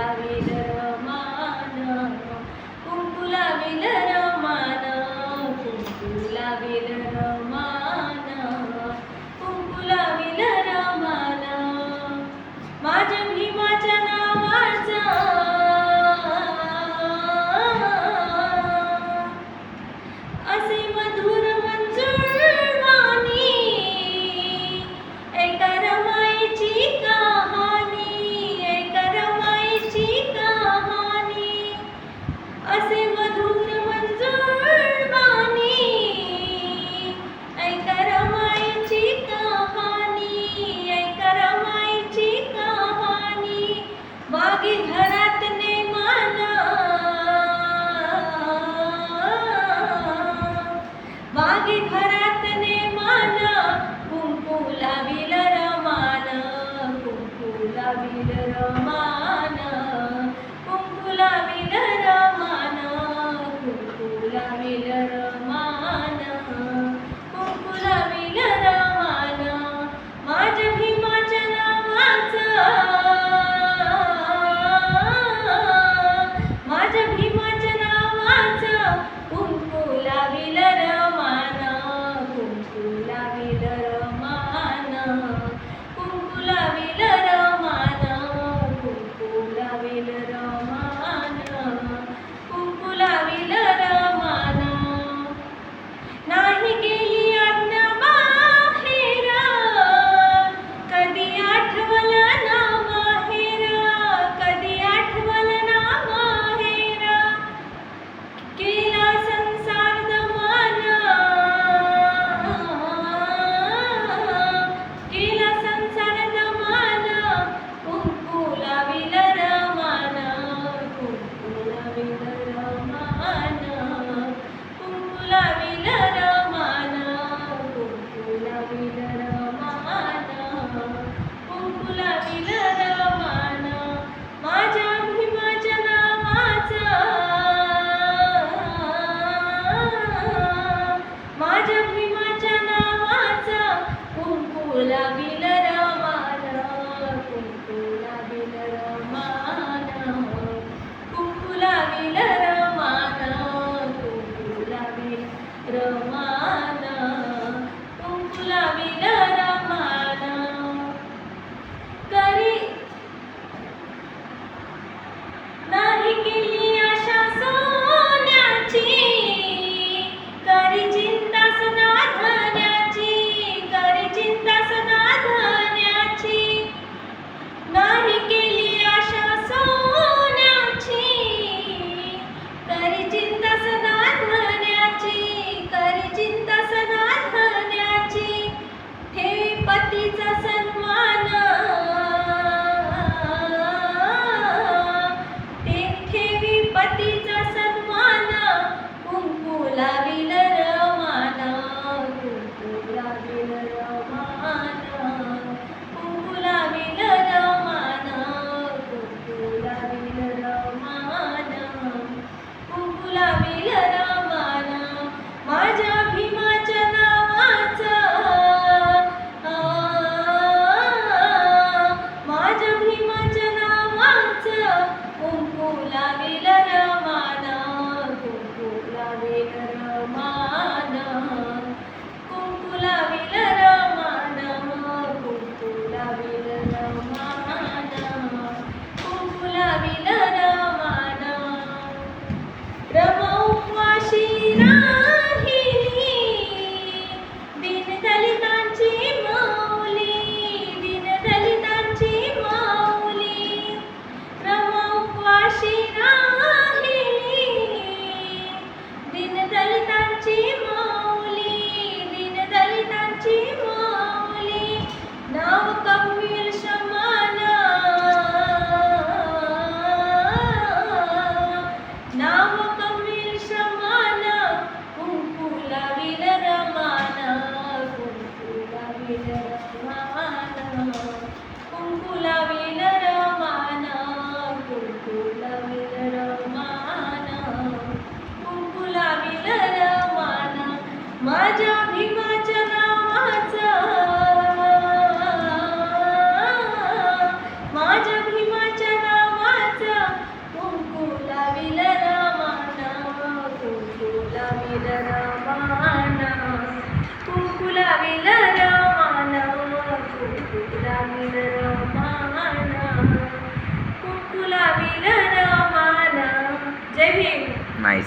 Amen. माझ्या भीमाच्या नावाचा. माझ्या भीमाच्या नावाचा कुंकू लाविल रामाना कुंकू लाविल रामाना कुंकू लाविल लाविल